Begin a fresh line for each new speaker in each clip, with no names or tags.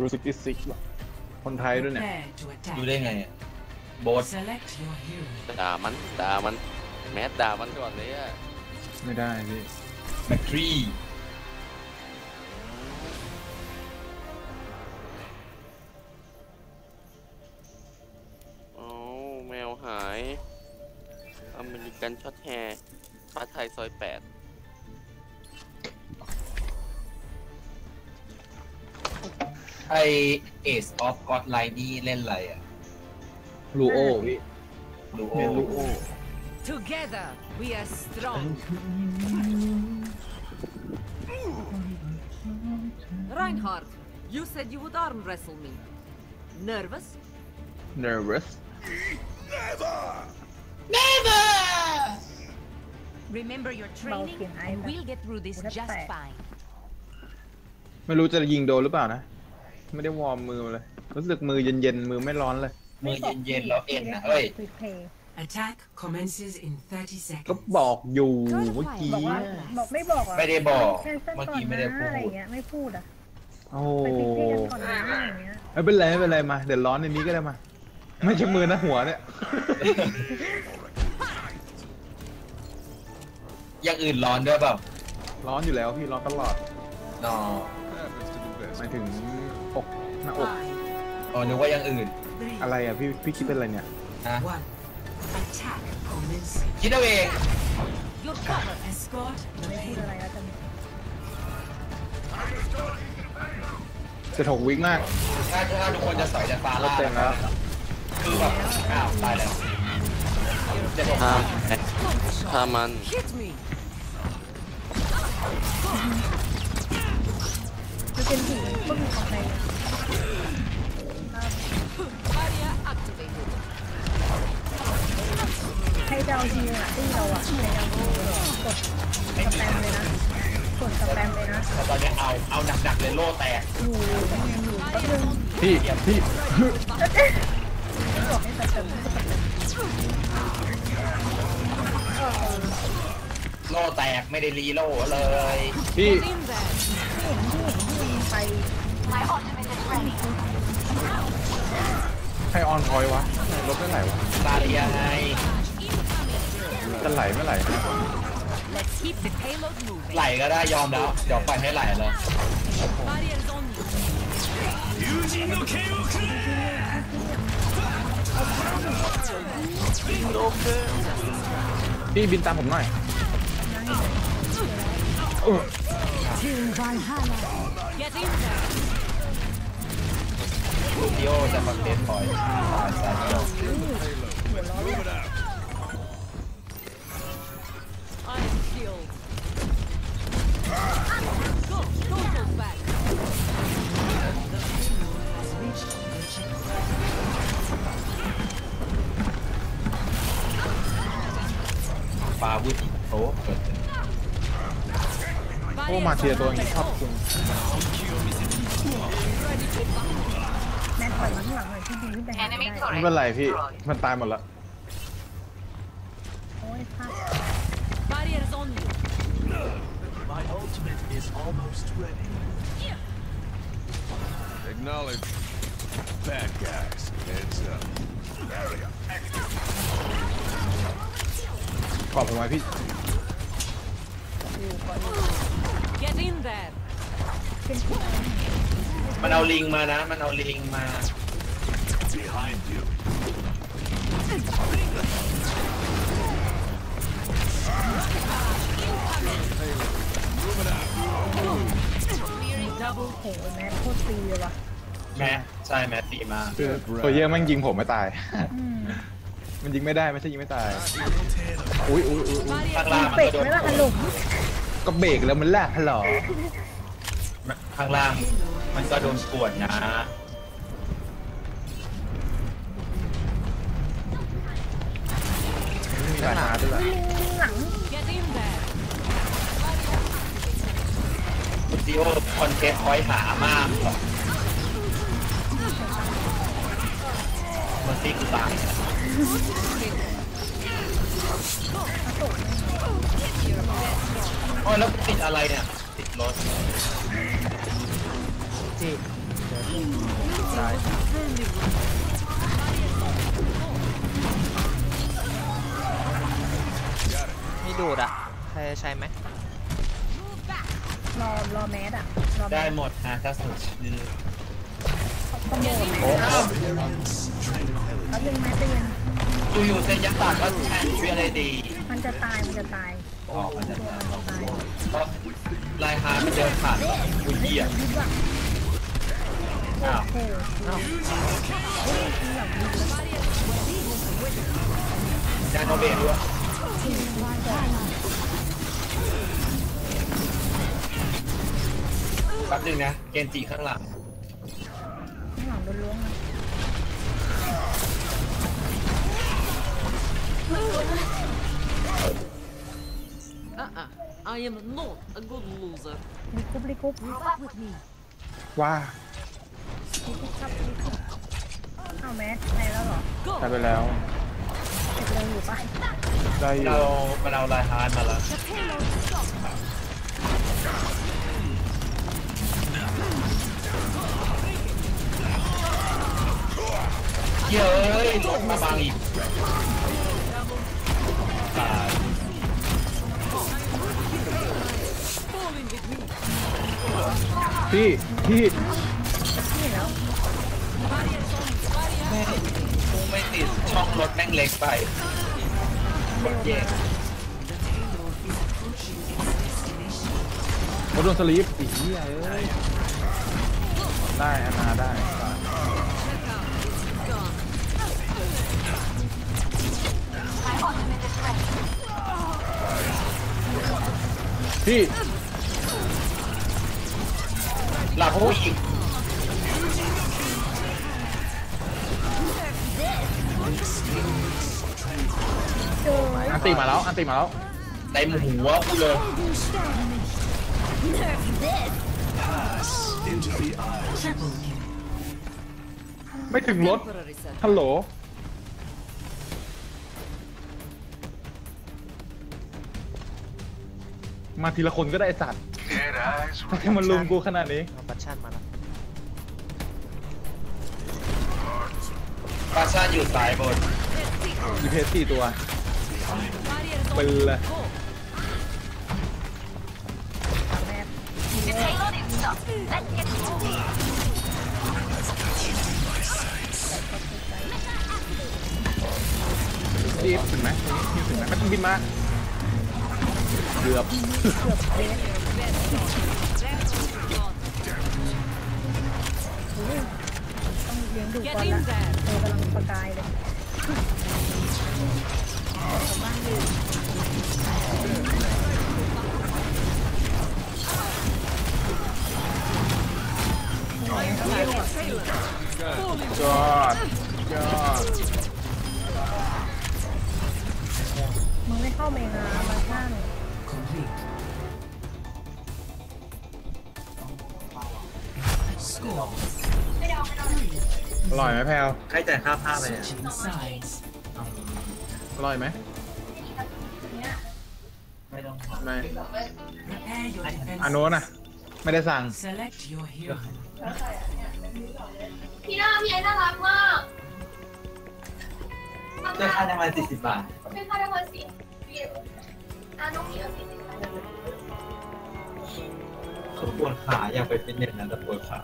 รู้สึกที่ซิกว่ะคนไทยด้วยเนี่ย
Prepare to
ดูได้
attack.
ไงอะโบส
Select your hero.
ด่ามันด่ามันแมสด่ามันก่อนเลยอะ
ไม่ได้พี่
แมคทรี
อ๋อแมวหาย อเมริกันช็อตแฮร์ปลาไทยซอยแปด
ไอเอสออฟก็อดไลน์นี่เล่นอะไรอ่ะ
ลูโอพี่
ดูโอ
เมนลูโอ
Together we are strong. Reinhard, you said you would arm wrestle me. Nervous?
nervous
Remember your training,
Balkan
and
Island.
we'll get through this
What
just
about-
fine.
ไม่รู้จะยิงโดนหรือเปล่านะ ไม่ได้วอร์มมือเลย รู้สึกมือเย็นๆ มือไม่ร้อนเลย
มือเย็นๆแล้วเอ็นนะเอ้ย
ควิกเพย์
Attack commences in 30
ก็
seconds.
บอกอยู่เมื่อกี้
บอกว่าบอกไม่บอกหร
ไม่ได้บอก
แคนเซิล
เมื่อ
ก่อ
กี้
น
ไม่
นะ
ได้พูด
อะไรอย่างเงี้ยไม่พูดอะ
โอ้
ไปควิกเพย์กันก่อนนะอย่างเงี้ย
ไม่เป็นไรไม่เป็นไรมา เดี๋ยวร้อนในนี้ก็ได้มา ไม่ใช่มือนะหัวเนี่ย
อย่างอื่นร้อนด้วยเปล่า
ร้อนอยู่แล้วพี่ร้อนตลอด
นอ
หมายถึงอก หน้าอก
Five,
อ๋อนึกว่าอย่างอื่น
three,
อะไรอะพี่พี่คิดเป็นอะไรเนี่ย
นะ
one. Attack commencing.
คิดเอาเอง
You're covered.
Escort the
ไม่พูด
payload.
อะไรแล้วจะ
จะถกวิกมาก
ถ้าถ้าทุกคนจะสอยจะฟาล่า
เต็มแล้ว
คือแบบอ้าวตายแล้วจะบอก
ถ้าถ้ามัน
Hit me.
คือเป็นผีก็มีของใครเนี่ย
Barrier activated.
ให้เดาทีอะที่เราอะในเดากดสแปมเลยนะกดสแปมเลยนะ
แต่ตอนนี้เอาเอาหนักๆเลยโล่แตก
อยู่อยู่ก็คือ
พี่พี่
บอกให้สแปม
โล่แตกไม่ได้รีโล่เลย
พี่
In there.
ที่เห็นที่เห็นที่มีไป
ให้ออนคอยวะรถไม่ไหลวะ
บาเรียไง
จะไหลไม่ไหล
Let's keep the payload moving.
ไหลก็ได้ยอมแล้ว เดี๋ยวปล่อยให้ไหลเลย
Barriers on you.
พี่บินตามผมหน่อย
ดิโอจะมาเล่นอยตายซะดียว
I am killed. Go, go, go back.
Has reached the checkpoint.
ปาวุธโอ้เกิด
โอ้มาเชียตัวนี้ชอบคุณ
แม่ถอยมาข้างหลังหน่อยที่บินขึ้นไปหาไม่ได้
ไม่เป็นไรพี่ มันตายหมดละ
โอ้ยพลาด
Barriers on you.
My ultimate is almost ready. Acknowledge. Bad guys. Heads up. Barrier active.
กรอบผมไว้พี่
Get in there.
มันเอาลิงมานะ มันเอาลิงมา
Behind you.
Double
โหแม่โคตรฟรีเลยว่ะ
แม่ใช่แม่ตีมา
คือตัวเยี่ยแมันยิงผมไม่ตาย
อืม
มันยิงไม่ได้ไม่ใช่ยิงไม่ตาย อุ้ยอุ้ยอุ้ยอุ๊ย
ข้าง
Barriers
ล่าง
on
มัน
เป็ด
ก็โดน
ไหมล่ะขนม
ก็เบรกแล้วมันแลกฮัลโหล
ข้างล่าง มันก็โดนปวดนะ
มีปัญหาด้วย
หลัง
Get in there.
ลูดิโอคอนเทสคอยหามากมันตีกูตายโอ้ยแล้วติดอะไรเนี่ย ติดรถ
พี่เดี๋ยวตายมีดูดอะใครจะใช้ไหม
รอรอแมสอะรอแม
ได้
ส
หมดฮะถ้าสดชื่อ
ขโมยแมสแล้วดึงแมสไปยัง
อยู่ๆเซนยักษ์ปากก็แทนช่วยอะไรดี
มันจะตายมันจะตาย
ออกมาจาก
ตัวมันจะตาย
เพราะลายฮาร์ดมันเดินผ่านอุ้ยเหี้ย
ยิบอะ
อ้าว
โอ้โห
ยานโนเบะด้วยแป๊บนึงนะ เกนจิข้างหลัง
ข้างหลังโดนล้วงอะ
Uh-uh. I am not a good loser.
ลิคุบลิคุบ
ว่า
ลิคุบครับลิคุบ เอาแมสใช้แล้วเหรอ
ใช้ไปแล้ว
เสร็จเลยอยู่ปะ
ได้อยู่
เรามันเอาลายฮาร์ดมาแล้วเหี้ยเอ้ยลงมาบางอีกตาย
พี่พี่
แม่
กูไม่ติดช่องรถแม่งเล็กไปกดแยก
เขาโดนสลีปอีกเหี้ยเอ้ยได้อานาได้พี่
หลับผู้หญิง
อ
อันติมาแล้ว อันติมาแล้ว
ในหมูหัวกูเลย
Into the eye.
Triple kill.
ไม่ถึงรถ
Temporary set.
ฮัลโหล มาทีละคนก็ได้ไอ้สัตว์
Dead eyes
ถ้าแค่มันลุมกูขนาดนี้
เอาบัตชั่นมาแล้ว
ปาชาอยู่สายบน
อีเพสสี่ตัว เป็นเลยรีบถึงไหมถึงไหมไม่ต้องบินมาเกือบ
เลี้ยงดูก่อนละเออกำลังประกายเลยนี่ไงสายหมด
ยอดยอด
มึงไม่เข้าเมงาบางท่าน
Complete. Score.
อร่ อยไหมแพลว
ใครจ่ายค่าผ้าไปเนี่ย
Switching sides.
อร่อยไหม
ไม่ต้อง
ไม่
Prepare your
อัน
defense.
โน้นอะ ไม่ได้สั่ง
Select your hero.
พี่น่าพี่ไอ้น่ารักมาก
เจ้าค่าได้มาสี่สิบบาท
เป็นค่าได้มาสิพี่อะน้องพี่เอาสิ
เขาปวดขาอยากไปฟิตเนสนะแต่ปวดขา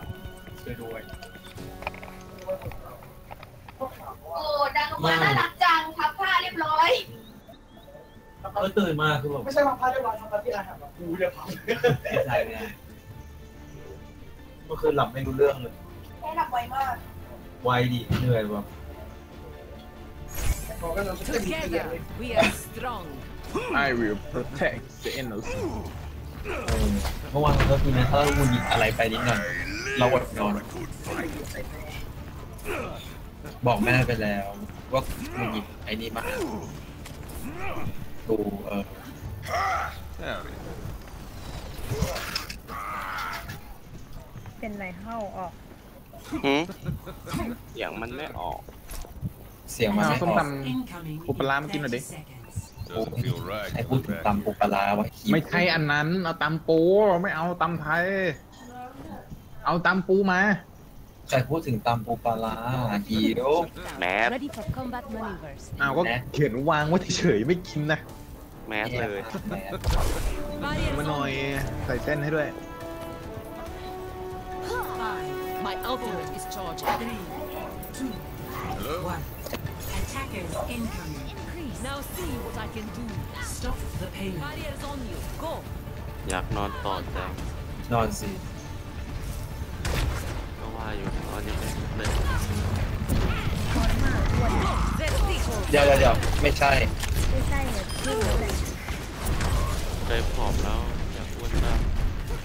ช่วยด้วย
มาน่ารักจังพับผ้าเรียบร้อย
เออตื่นมาคือแบบ
ไม่ใช่มาพาเรียบร้อยทำมาที่อาหารแบบกูเรียบร้อย
ไม่ใช่เนี่ยเมื่อคืนหลับไม่รู้เรื่องเลย
แค่หลับไวมาก
ไวดิเหนื่อยแบบ
บอกกันเราจะเป็นเกีย
Together
ร์เลย
we are strong.
I will protect the innocent
เออเมื่อวานก็คือนะถ้าเราวุ่นยิงอะไรไปนิดหน่อยเราอดนอนบอกแม่ไปแล้ว ว่ามันหยิบไอ้นี่มาดูเออ
เป็นไรเข้าออก
หืมเสียงมันไม่ออก
เสียงมัน
เอา
ไม่
ส้ม
ออก
ต
Incoming
Ủa, bà Lam cái nào
in
đi?
30 seconds.
ไอ้พูดถึงตำปุปลาร้าวะำ
ไม่ใช่อันนั้น เอาตำปูไม่เอาตำไทย เอเอาตำปูมา
ใครพูดถึงตำปูปลาร้าฮีโร่
แมส
Ready for combat maneuvers.
อ้าวก็
นะ
เขียนวางไว้เฉยๆไม่กินนะ
แมสเลย
Barriers
มาหน่อยใส่เส้นให้ด้วย
Five. My ultimate is charging.
Three, two, one. Attackers incoming.
Now see what I can do.
Stop the pain.
Barriers on you. Go.
อยากนอนต่อแต่
นอนสิ
ก็ว่า อยู่นอนยังไม่เลย
คอนมากอ้วน
Vertigo.
เดี๋ยวเดี๋ยวเดี๋ยวไม่ใช่
ไม่ใช่เนี่ยชื่อนั่นแหละ
เคยผอมแล้วอยากอ้วนบ้าง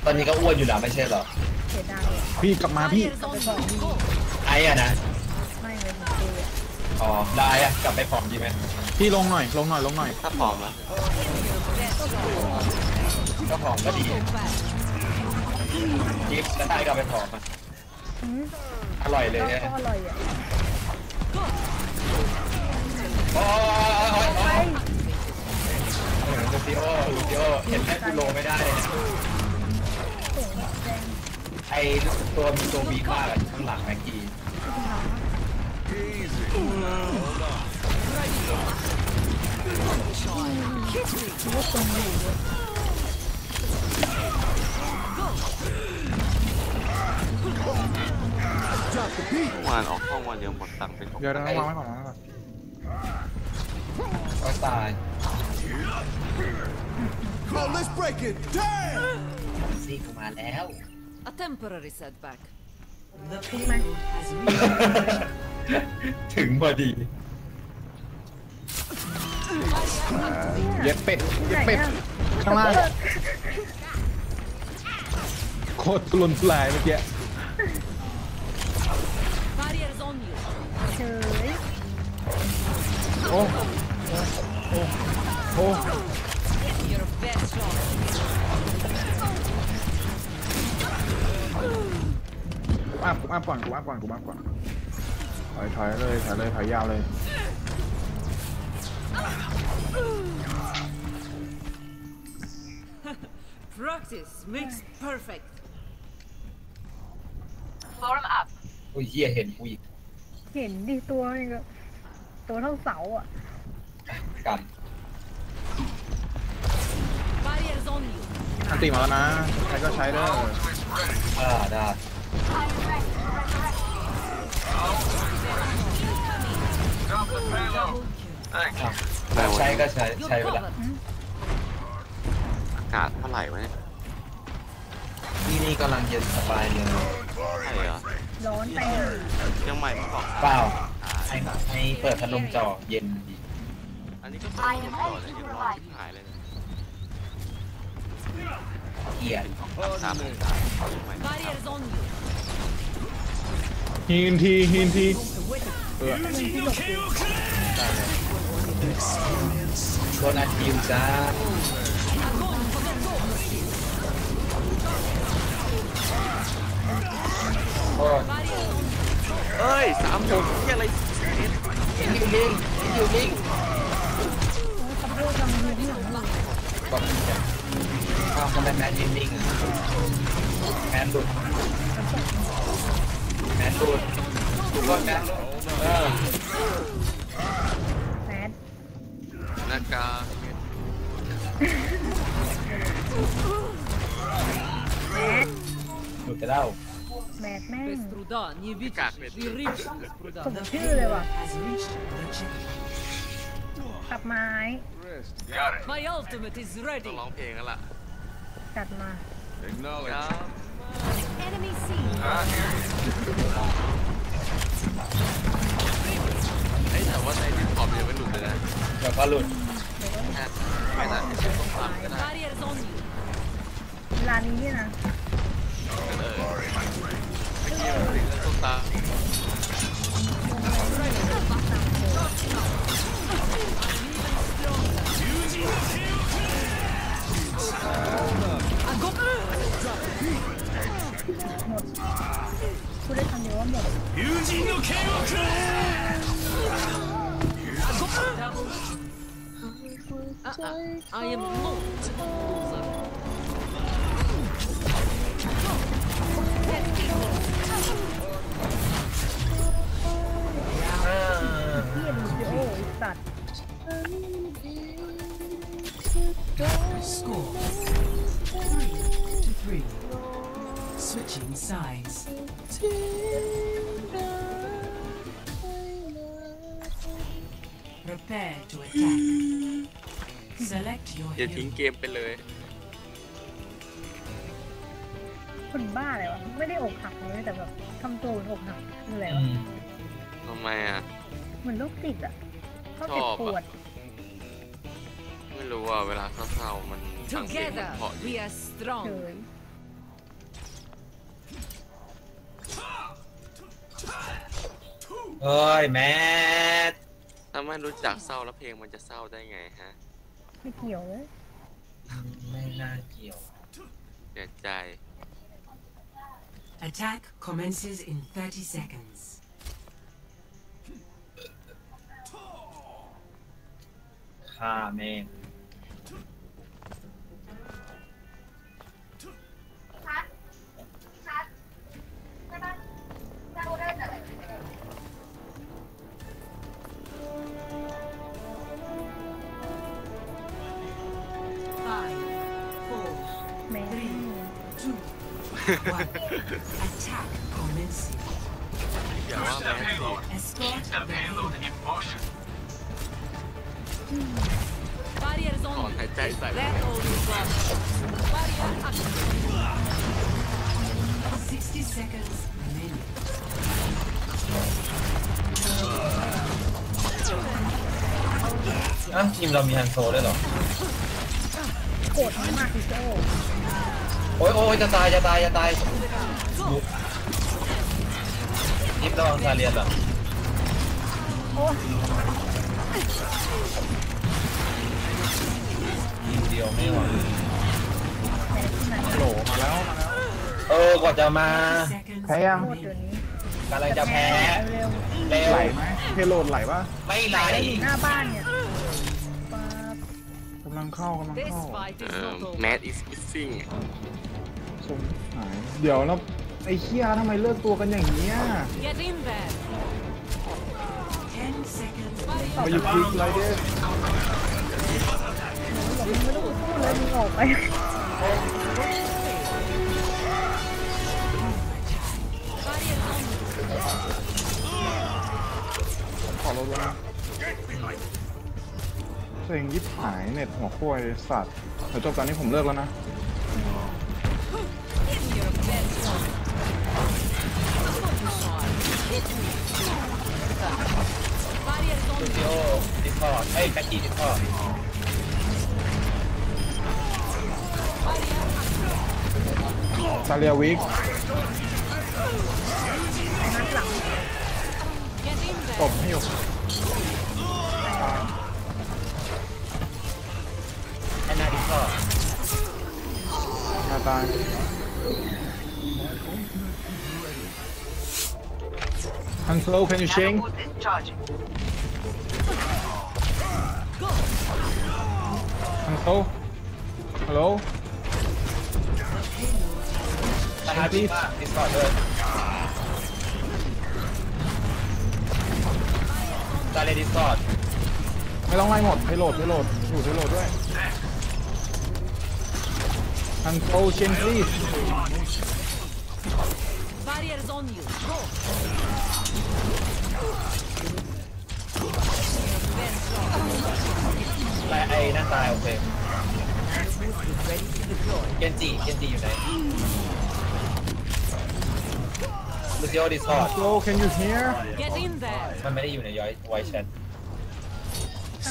ตอนนี้ก็อ้วนอยู่แล้วไม่ใช่เหรอ
เสียดายอะ
พี่กลับมาพี่
Barriers on you. Go.
ไอ้อะนะ
ไม่เลยถึงเจอะ
อ๋อได้อะกลับไปผอมดีไหม
พี่ลงหน่อยลงหน่อยลงหน่อย
ถ้าผอมอะ
ก็ผอมก็ดี
So fast.
จิ๊บจะได้กลับไปผอมอะ
อืม
อร่อยเลย
ก็
เนี่ย
ก็อร่อยอะ
โอ้ยโอ้ย
ไป
โอ้ยลูซิโอลูซิโอเห็นแค่กูโลไม่ได้เลยนะ
เสียงแดง
ไอตัวมีตัววีมากอะอยู่ข้างหลังแม็กกี้
เมื่อวานออกห้องวันเดียวหมดตังค์ไปสอง
เดี๋ยวนะวางไว้ก่อนวางไว้ก่อน
ก็ตาย
Oh, let's break it. Damn!
ซีกูมาแล้ว
A temporary setback.
The payload has reached
ถึงพอดี
เย็ดเป็ด เย็
น
ดเป็ด ข้างล่าง โคตรทุรนทุรายเมื่อกี้
เฉย
โอ้โอ้
Your best shot.
กูอัพกูอัพก่อนกูอัพก่อนกูอัพก่อนถอยถอยเลยถอยเลยถอยยาวเลย
อุ้ยเฮียเห็นกูอีก
เห็นดิตัวนี่ก็ตัวเท่าเสาอะ
กัน
Barriers on you.
อันติมาแล้วนะ ใครก็ใช้เด้อ
อ่าได้อะใช้ก็ใช้
You're
ใช้ไปละ
covered.
อากาศเท่าไหร่วะเนี่ย
ที่นี่กำลังเย็นสบายเลย
ใช่เหรอ
ร้อนไปหน่อย
ยังใหม่ไม่บอก
เปล่าให้ให้เปิดพัดลมจ่อเย็นดี
อันนี้ก็ไม่ได้ต่อเลยยังร้อนหายเลย
เกียด
สามองศายังใหม่
Barriers on you.
ฮีนทีฮีนทีเออ
โดนอัดคิวจ้า
เอ้ยสามหกที่อะไร
ยิงยิงยิงยิง
สะโพกกำลังยืนหลังหลัง
ก็มีแค่อ้าวทำไมแมนยิงยิงแมนหลุดแมนหลุดทุกคนแมนหลุดเออ
แมส
หน้ากาก
แมส
หลุดไปแล้ว
แมสแม่ง
กากเป็น
สมชื่อเลยว่ะตัดไม้
My ultimate is ready
เพลงแล้ละ
ตัดมา
ไอ้แต่ว่าในดิสคอมยังไม่หลุดเลยนะ
แต่ว่าหลุด
ไม่น่าจะสงครามก็ได้
ลานี้นะ
Sorry. ไม่เกี่ยวถึงกับต้องตาม
หมดพู ที่ลูซิโอไอสัตว
อย่าทิ้งเกมไปเลย
คนบ้าอะไรวะ ไม่ได้อกหักเลยแต่แบบทำตัวอกหักคืออะไรวะ
ทำไมอะ
เหมือนโรคติดอะเขาเจ็บปวด
ไม่รู้อะเวลาเศร้าๆมันฟังเพลงมัน
Together
เพราะดี
we are strong.
เฉย
เฮ้ยแมท
ถ้าไม่รู้จักเศร้าแล้วเพลงมันจะเศร้าได้ไงฮะ
ไม่เกี่ยวเลย
ไม่น่าเกี่ยว
เสียใจ
Attack commences in 30 seconds.
ง
two, one. Attack commencing.
อย่าว่าแม่สิ
Escort the hero.
Barriers
ถอน
on.
หายใจใส่
That all you got. Barrier active.
60 seconds remaining.
อะทีมเรามีฮันโซด้วยเหรอ
โกรธมากพี่โจ
โอ้ยโอ้ยจะตายจะตายจะตายทีมระวังซาเลียนเหรอ
โอ้
เดียวไม่ไหว
แม่ที่ไหน
โหลมาแล้วมาแล้ว
เออกว่าจะมา
Seconds
แพ้ยัง
โคตรเดี๋ยว
remaining.
นี้
กำลังจะแพ้
เร็ว
เร็ว
ไหลไหมเพโลดไหลปะ
ไม่ไหล
อยู่หน้าบ้านเนี่ยป๊าบ
กำลังเข้ากำลัง
This
เข้า
fight
เอ่
is
อ
not over.
mad is missing
สงหายเดี๋ยวแล้วไอ้เคียทำไมเลิกตัวกันอย่างเงี้ย
Get in there.
10 seconds
มาอยู่คลิกไรเด้
บอกมึงไม่ต้องพูดเลยมึงออกไป
ขอรถแล้วนะเพลงยิบหายเน็ตหัวโควยสัตว์เดี๋ยวจบตอนนี้ผมเลิกแล้วนะ
Your best one.
สตูดิโอดิสคอร์ดเอ้ยแบ็คกี้ดิสคอร์ด
ซาเลียวิก
Get in
ต
there.
บให้อยู่
แอนนาดิสคอร์ด
มาตายฮันโซ can you change ฮันโซ ฮัลโหล
ตาฮาดีมากดิสคอร์ดด้วยซาเลียดิสคอร์ด
ไม่ต้องไล่หมดให้โหลดให้โหลดอยู่ให้โหลดด้วยฮันโซ change please
Barriers on you. Go.
แต่ไอ้นั่นตายโอเคเกนจิเกนจิอยู่ไหน ลูซิโอดิสคอร์ด
Hello can you hear
Get in there.
มันไม่ได้อยู่ในย้อยไวแชท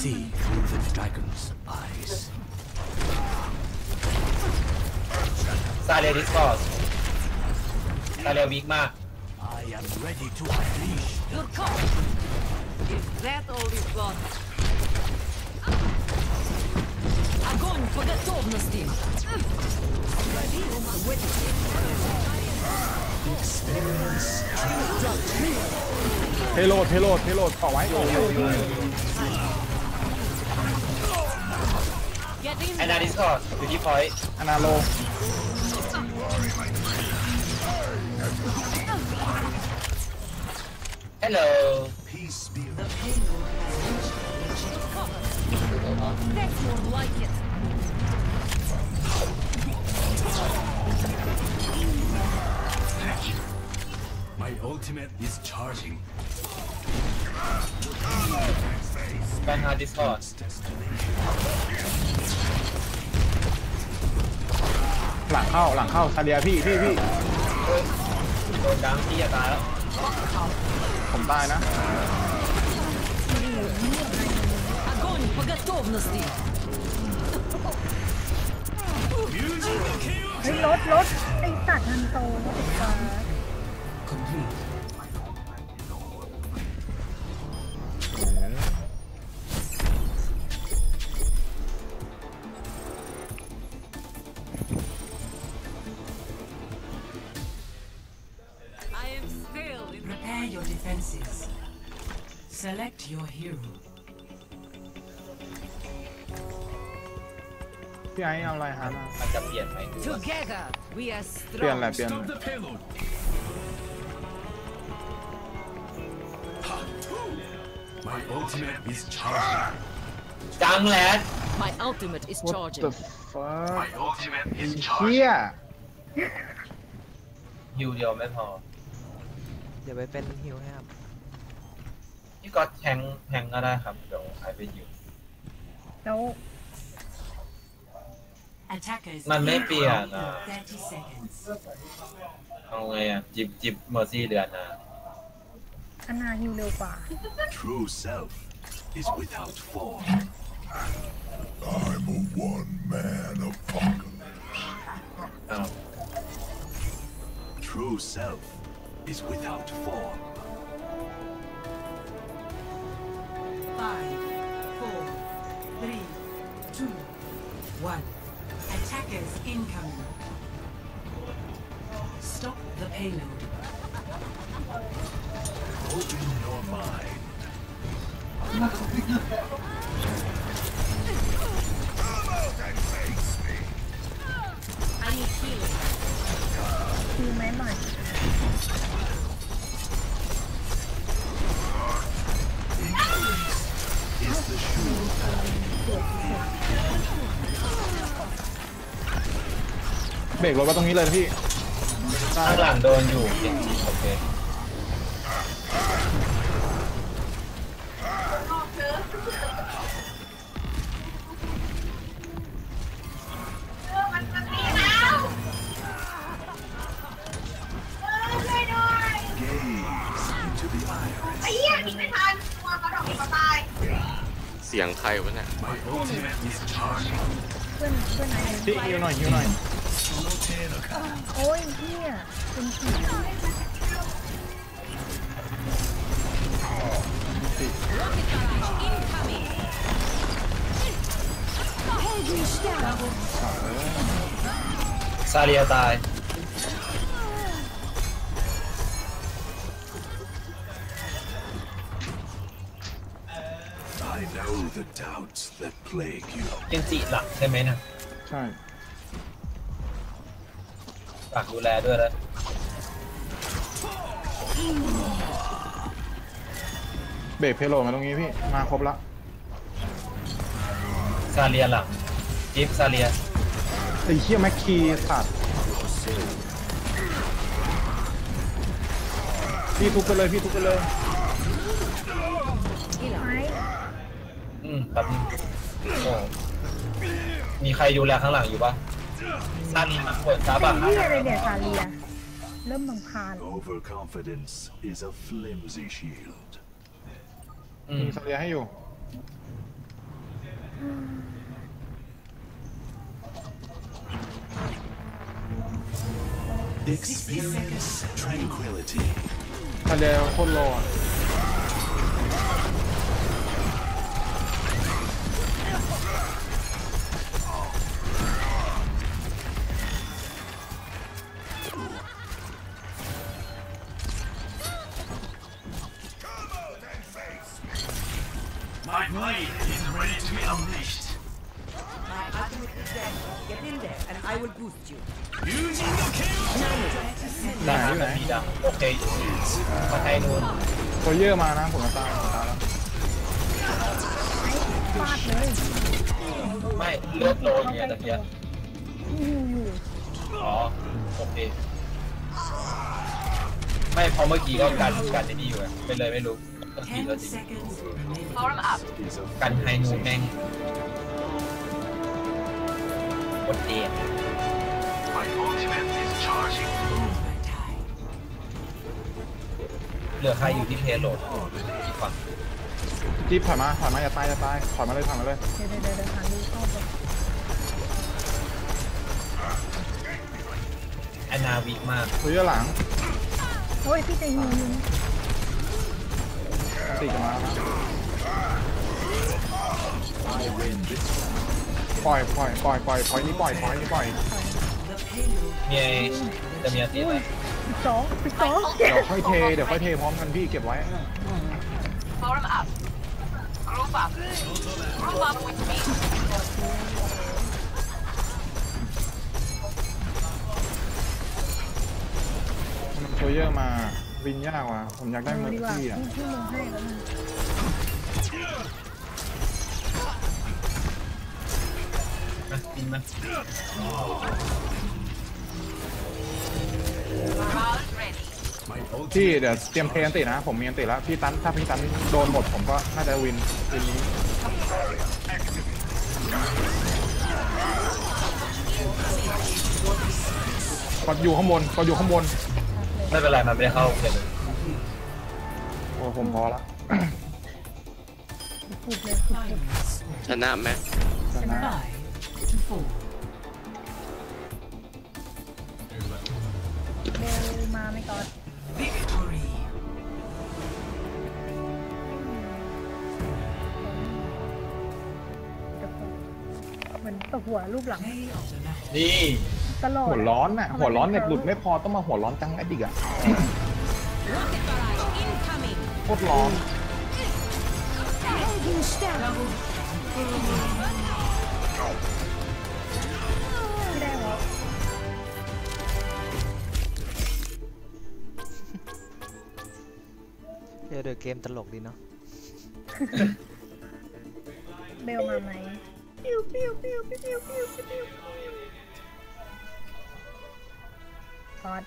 See through the dragon's eyes.
ซาเลียดิสคอร์ดซาเลียวีคมาก
I am ready to unleash.
You're caught. Is that all you've got? Огонь по готовности.
Experience
เพโลดเพโลดเพโลดต่อไว้
Get in
แอนนา
there.
ดิสคอร์ดอยู่ที่พอยต์
อนาโล
ฮัลโหล
peace be
The payload has reached the objective.
That's more like it.
ultimate is charging.
Ban hard discord. Hãy
subscribe cho kênh Ghiền Mì Gõ Để không bỏ lỡ những video hấp dẫn
ผมตายนะ
เฮ้ยรถรถไอสัตว์มันโตติดฟ้า
I am still in the
Prepare your defenses. Select your hero.
พี่ไอ้เอาอะ
My ultimate is charging.
จังแลด
My ultimate is
What
charging.
the fuck
My ultimate is
เฮี
charging.
ย
ฮิวเดียวไม่พอ
เดี๋ยวไปเป็นฮิวให้ครับ
พี่ก็แทงแทงก็ได้ครับเดี๋ยวไอไปฮิว
แล้ว
Attackers
มันไม่เปลี่ยนอะ
30 seconds.
เอาไงอะจิบจิบเมอร์ซี่เดือนนะ
อันนาฮิวเร็วกว่า
True self is without form.
I'm a one-man apocalypse.
อ้าว
True self is without form.
Five, four, three, two, one. Attackers incoming. Stop the payload.
Open your mind.
I need healing.
ฮิวไหมหน่อย
Is the shoe
เบรกรถไว้ตรงนี้เลยนะพี่
ข้างหลังโดนอยู่โอเค
เสี
ยงใครวะเนี่ย
เพื่อนเพื่อนไหน
พี่ฮิวหน่อยฮิวหน่อย
โอ้ยเฮียเป็นผี
ซาเรียตาย
I know the doubts that plague you.
เกนจิหลักใช่ไหมนะ
ใช่
ฝากดูแลด้วยนะ
เบรกเพโลมาตรงนี้พี่ มาครบละ
ซาเรียหลัง จิบซาเรีย
ไอ้เหี้ยแม็กคีสัตว์พี่ทุบไปเลยพี่ทุบไปเลย
ไม้
อืมแป๊บนึงโอ้มีใครดูแลข้างหลังอยู่ปะซาเรียมาเปิดซาบะ
เฮียอะไรเนี่ยซาเลีย เริ่มบังพาน
Overconfidence is a flimsy shield.
อืม
มีซาเลียให้อยู่
Experience tranquility.
ซาเลียโคตรโลอ
ฮิวอยู่
อ๋อโอเคไม่เพราะเมื่อกี้ก็กันกันไอ้นี่อยู่ไงไปเลยไม่รู้ต้องกิน
Ten
แล้วจริง
seconds remaining.
Form up.
Is a
กันไฮนูแม่งกดเดีย
My ultimate is charging.
Overtime.
เหลือใครอยู่ที่เพลโหลดอีกฝั่ง
จิ๊บถอยมาถอยมาอย่าตายอย่าตายถอยมาเลยถอยมาเลย
เดี๋ยวเดี๋ยวเดี๋ยวหาดู
นนาวิกมาก
คุยด้านหลัง
โอ้ยพี่จะหิวอยู่นะ
ติจะมาแล้วนะ
I win this one.
ปล่อยปล่อยปล่อยปล่อยปล่อยนี่ปล่อยปล่อยนี่ปล่อย
The payload
มีไอ้จะมีอาทิตย์ไหม
สิบสองสิบสอง
เดี๋ยวค่อยเทเดี๋ยวค่อยเทพร้อมกันพี่เก็บไว้
Form up. Group up. Group up with me.
เยอร์มาวินยากว่ะผมอยากได้เมอร์ซี่อะ
ที่มึงให้แล้วมึง
นะกินม
Morale ready.
My
พี่เดี๋ยวเตรียมเทนตินะ ผมมีอันติแล้วพี่ตันถ้าพี่ตันโดนหมดผมก็น่าจะวินวินนี้กดอยู่ข้างบนกดอยู่ข้างบน
ไม่เป็นไรมันไม่ได้เข้าเพลเลย
โอ้ผมพอละ
พูดเลยพูดเลย
ชนะไหม
ชนะ
five to four.
เบลมาไม่ก่อน
Victory.
เดี๋ยวก่อนเหมือนตบหัวรูปหลัง
Play of the match.
นี่
ตลอด
หัวร้อนน่ะ หัวร้อนเน็ตหลุดไม่พอต้องมาหัวร้อนจังไอ้ดิกอะ
Rocket barrage incoming.
โคตรร้อน
ไม่ได้หรอ
เดี๋ยวเดี๋ยวเกมตลกดีเนาะ
เบลมาไหมปิ้วปิ้วปิ้วปิ้วปิ้วปิ้ว ปิ้วพอด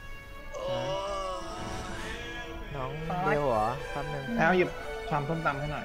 น้อง
ป๊อด
เบลเหรอแป๊บนึง
แอลหยิบชามส้มตำให้หน่อย